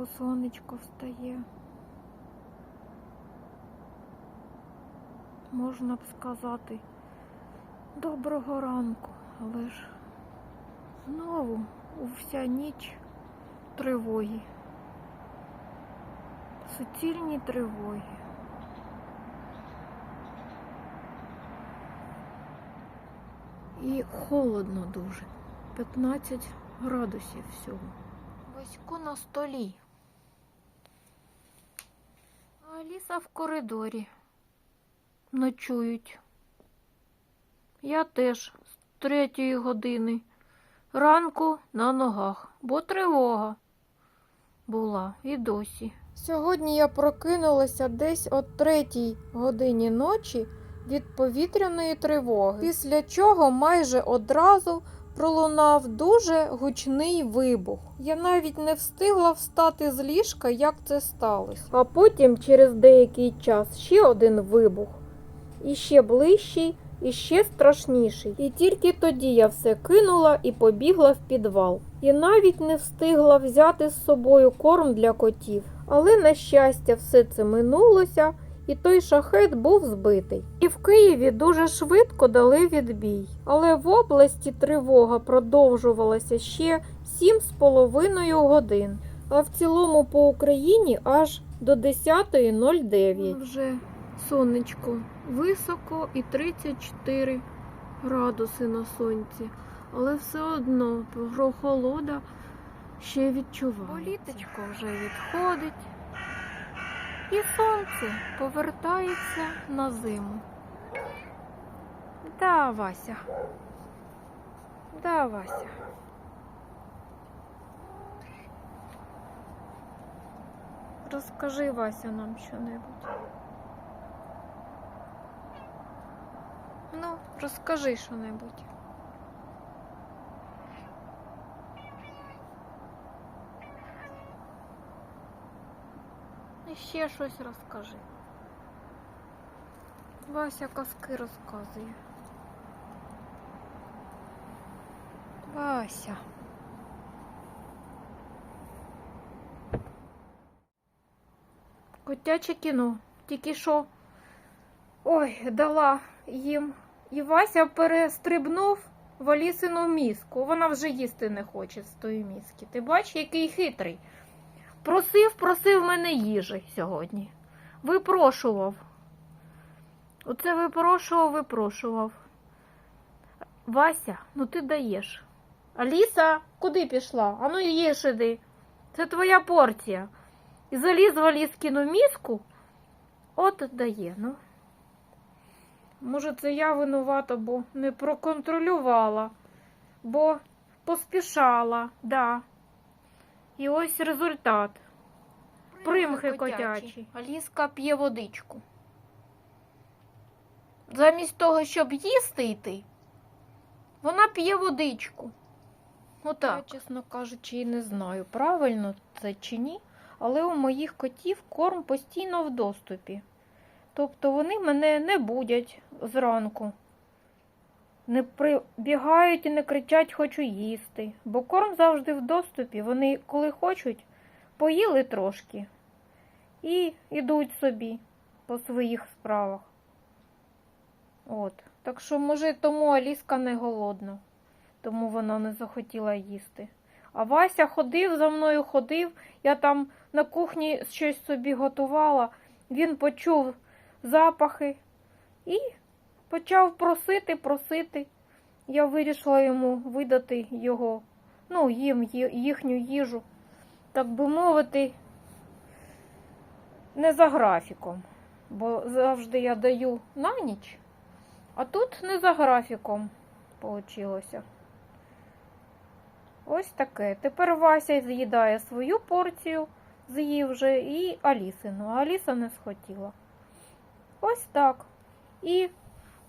Знову сонечко встає. Можна б сказати доброго ранку, але ж знову вся ніч тривоги. Суцільні тривоги. І холодно дуже. 15 градусів всього. Васько на столі. Аліса в коридорі. Ночують. Я теж з третьої години ранку на ногах, бо тривога була і досі. Сьогодні я прокинулася десь о третій годині ночі від повітряної тривоги, після чого майже одразу пролунав дуже гучний вибух. Я навіть не встигла встати з ліжка, як це сталося. А потім, через деякий час, ще один вибух. І ще ближчий, і ще страшніший. І тільки тоді я все кинула і побігла в підвал. І навіть не встигла взяти з собою корм для котів. Але, на щастя, все це минулося, і той шахет був збитий. І в Києві дуже швидко дали відбій. Але в області тривога продовжувалася ще 7,5 годин, а в цілому по Україні аж до 10.09. Вже сонечко високо і 34 градуси на сонці. Але все одно прохолода ще відчувається. Політочко вже відходить. І сонце повертається на зиму. Да, Вася. Да, Вася. Розкажи, Вася, нам що-небудь. Ну, розкажи що-небудь. Ще щось розкажи. Вася казки розказує. Вася. Котяче кіно. Тільки що. Ой, дала їм. І Вася перестрибнув в Алісину мізку. Вона вже їсти не хоче з тої мізки. Ти бачиш, який хитрий. Просив, просив мене їжі сьогодні. Випрошував. Оце випрошував, випрошував. Вася, ну ти даєш. Аліса, куди пішла? Ану їж іди. Це твоя порція. І заліз в Аліскину мізку. От дає, ну. Може, це я винувата, бо не проконтролювала, бо поспішала, да. І ось результат. Примхи котячі. Аліска п'є водичку. Замість того, щоб їсти йти, вона п'є водичку. Отак. Я, чесно кажучи, і не знаю, правильно це чи ні, але у моїх котів корм постійно в доступі. Тобто вони мене не будять зранку. Не прибігають і не кричать хочу їсти, бо корм завжди в доступі. Вони, коли хочуть, поїли трошки і йдуть собі по своїх справах. От. Так що, може, тому Аліска не голодна, тому вона не захотіла їсти. А Вася ходив за мною, ходив, я там на кухні щось собі готувала, він почув запахи і почав просити, просити. Я вирішила йому видати його, ну, їм їхню їжу, так би мовити, не за графіком, бо завжди я даю на ніч, а тут не за графіком вийшло. Ось таке. Тепер Вася з'їдає свою порцію, з'їв вже і Алісину, а Аліса не схотіла. Ось так. І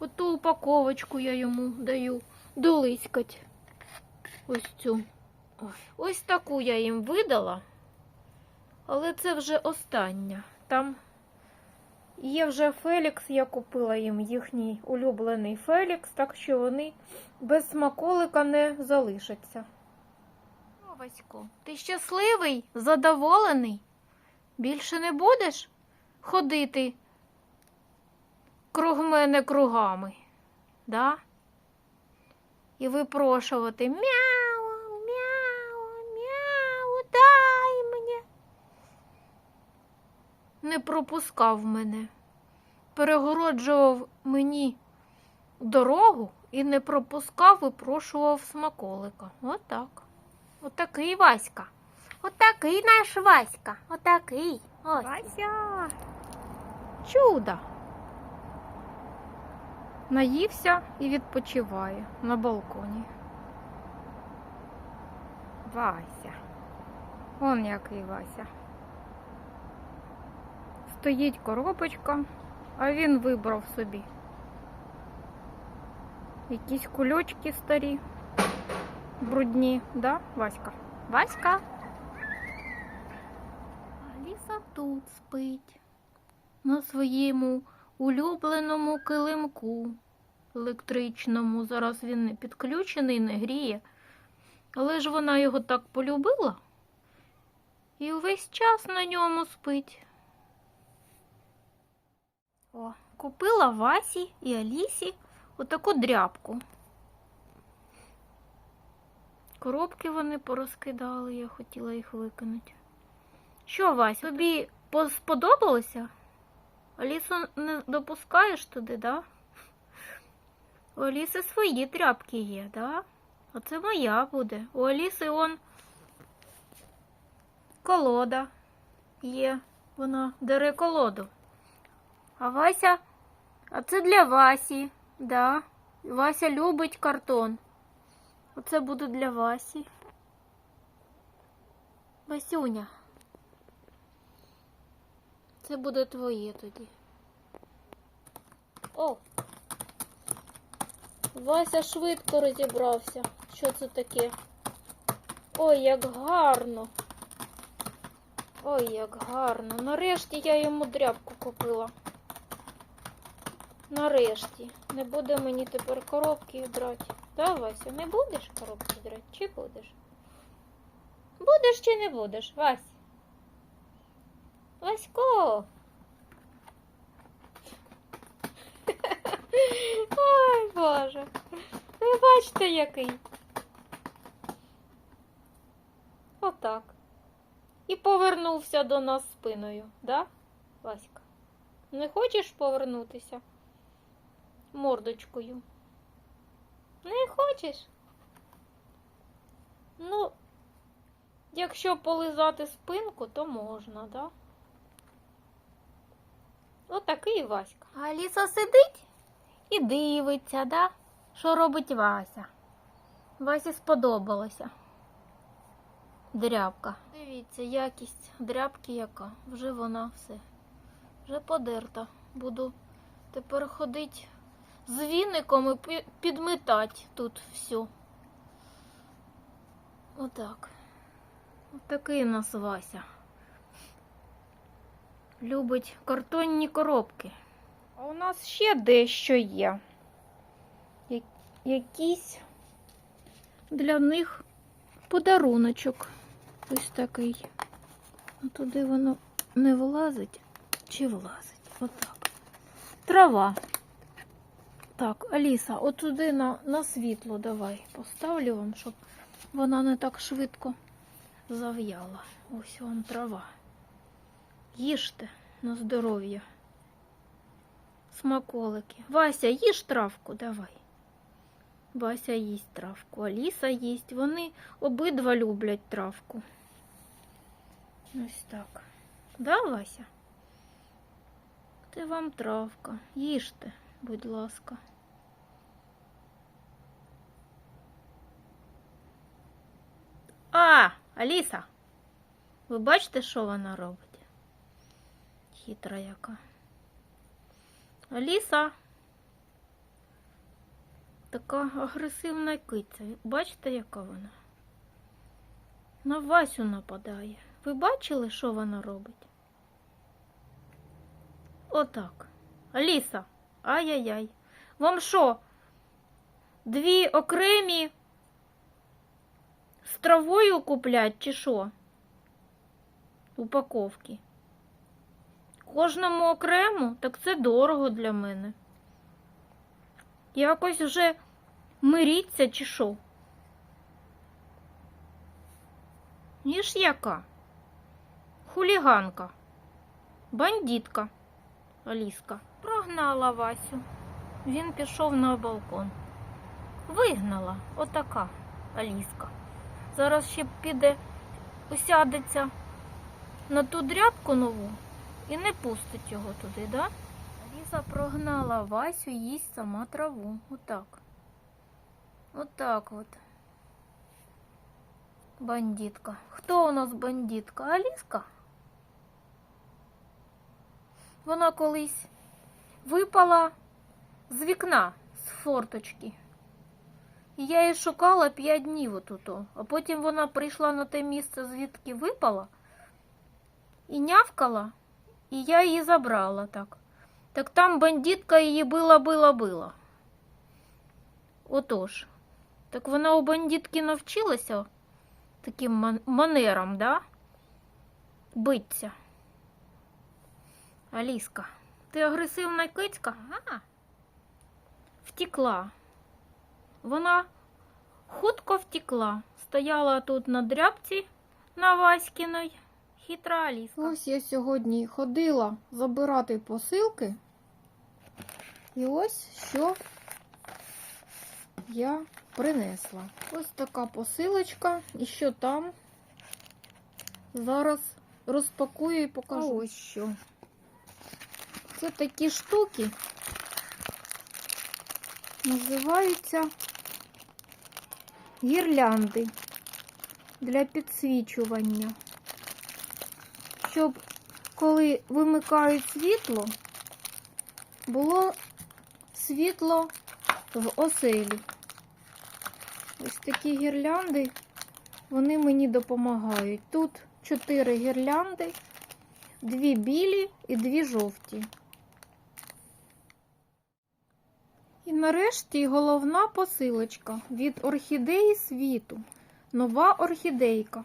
оту упаковочку я йому даю долискать. Ось цю. Ось таку я їм видала, але це вже остання. Там є вже Фелікс, я купила їм їхній улюблений Фелікс, так що вони без смаколика не залишаться. Васько, ти щасливий, задоволений? Більше не будеш ходити круг мене кругами, да? І випрошувати мяу, мяу, мяу, дай мені. Не пропускав мене, перегороджував мені дорогу і не пропускав, випрошував смаколика. Отак. Отакий Васька. Отакий наш Васька. Отакий. Ось. Вася. Чудо. Наївся і відпочиває на балконі. Вася. Он який Вася. Стоїть коробочка, а він вибрав собі. Якісь кульочки старі, брудні, да, Васька? Васька. Аліса тут спить на своєму улюбленому килимку електричному. Зараз він не підключений, не гріє. Але ж вона його так полюбила і увесь час на ньому спить. О, купила Васі і Алісі отаку дряпку. Коробки вони порозкидали, я хотіла їх викинути. Що, Вась, тобі сподобалося? Алісу не допускаєш туди, да? У Аліси свої тряпки є, да? А це моя буде. У Аліси он колода є. Вона дере колоду. А Вася, а це для Васі, да. Вася любить картон. Оце буде для Васі. Васюня. Це буде твоє тоді. О! Вася швидко розібрався. Що це таке? Ой, як гарно. Ой, як гарно. Нарешті я йому дряпку купила. Нарешті. Не буде мені тепер коробки брати. Да, Вася, не будеш коробки брати? Чи будеш? Будеш чи не будеш, Вась? Васько! Ой, Боже. Ви бачите, який. Отак. І повернувся до нас спиною, да, Васька? Не хочеш повернутися? Мордочкою. Не хочеш? Ну, якщо полизати спинку, то можна, да? Отакий Васька. А Аліса сидить і дивиться, да? Що робить Вася? Васі сподобалося. Дрябка. Дивіться, якість дрябки яка. Вже вона все. Вже подерта. Буду тепер ходити з віником і пі- підмітати тут все. Отак. Отакий у нас Вася. Любить картонні коробки. А у нас ще дещо є. Якийсь для них подаруночок. Ось такий. Туди воно не влазить чи влазить? Отак. Трава. Так, Аліса, отуди на, на світло давай поставлю вам, щоб вона не так швидко зав'яла. Ось вам трава. Їжте на здоров'я. Смаколики. Вася, їж травку, давай. Вася їсть травку, Аліса їсть. Вони обидва люблять травку. Ось так. Да, Вася? Це вам травка. Їжте, будь ласка. А, Аліса, ви бачите, що вона робить? Хитра яка. Аліса. Така агресивна киця. Бачите, яка вона? На Васю нападає. Ви бачили, що вона робить? Отак. Аліса. Ай-яй-яй. Вам що? Дві окремі з травою куплять чи що? Упаковки. Кожному окремо, так це дорого для мене. Якось вже миріться чи що? Ніж яка? Хуліганка, бандитка Аліска. Прогнала Васю. Він пішов на балкон. Вигнала отака Аліска. Зараз ще піде, усядеться на ту дрядку нову і не пустить його туди, да? Аліса прогнала Васю їсть сама траву. Отак. Отак от. Бандитка. Хто у нас бандитка? Аліска? Вона колись випала з вікна, з форточки. І я її шукала п'ять днів отут. А потім вона прийшла на те місце, звідки випала, і нявкала, і я її забрала так. Так там бандитка її била, била, била. Отож. Так вона у бандитки навчилася таким ман- манерам, да? Биться. Аліска, ти агресивна кицька? Ага. Втекла. Вона хутко втекла. Стояла тут на дрябці на Васькіной. Хитра Аліска. Ось я сьогодні ходила забирати посилки. І ось що я принесла. Ось така посилочка. І що там? Зараз розпакую і покажу. А ось що. Це такі штуки. Називаються гірлянди для підсвічування. Щоб коли вимикають світло, було світло в оселі. Ось такі гірлянди, вони мені допомагають. Тут чотири гірлянди, дві білі і дві жовті. І нарешті головна посилочка від орхідеї світу. Нова орхідейка.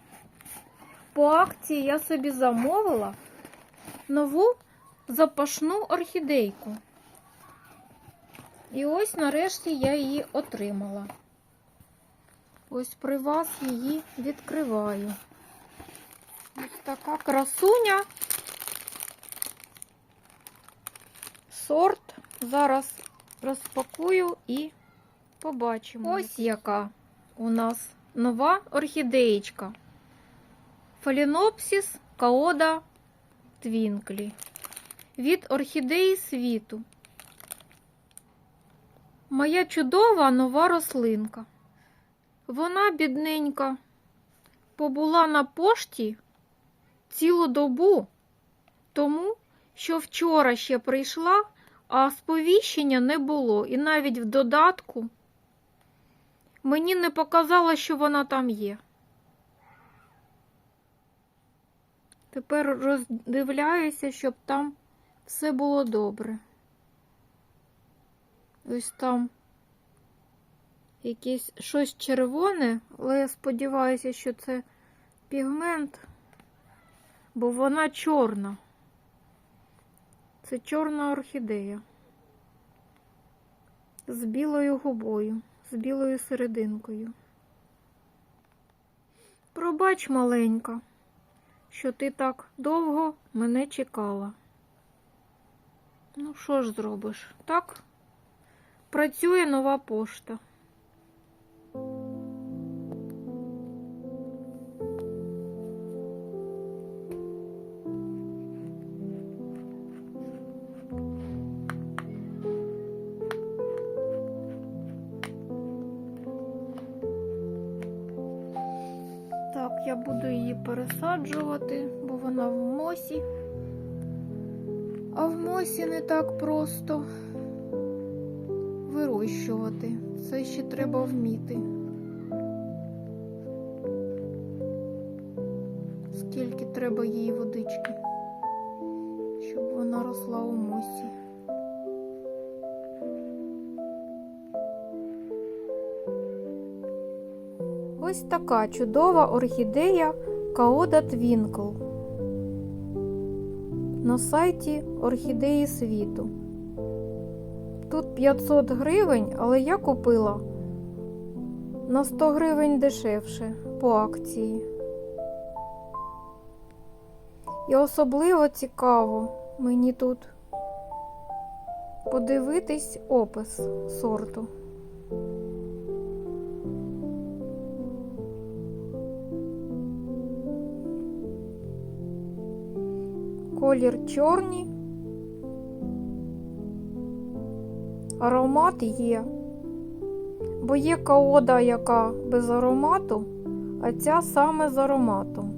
По акції я собі замовила нову запашну орхідейку. І ось нарешті я її отримала. Ось при вас її відкриваю. Ось така красуня. Сорт. Зараз розпакую і побачимо. Ось яка у нас нова орхідеєчка. Фалінопсіс каода твінклі. Від орхідеї світу. Моя чудова нова рослинка. Вона, бідненька, побула на пошті цілу добу, тому що вчора ще прийшла, а сповіщення не було. І навіть в додатку мені не показало, що вона там є. Тепер роздивляюся, щоб там все було добре. Ось там якесь щось червоне, але я сподіваюся, що це пігмент, бо вона чорна. Це чорна орхідея з білою губою, з білою серединкою. Пробач, маленька, що ти так довго мене чекала. Ну, що ж зробиш? Так? Працює нова пошта. Я буду її пересаджувати, бо вона в мосі. А в мосі не так просто вирощувати. Це ще треба вміти. Скільки треба їй водички, щоб вона росла у мосі. Ось така чудова орхідея Каода Твінкл на сайті Орхідеї світу. Тут 500 гривень, але я купила на 100 гривень дешевше по акції. І особливо цікаво мені тут подивитись опис сорту. Колір чорний. Аромат є. Бо є каода, яка без аромату, а ця саме з ароматом.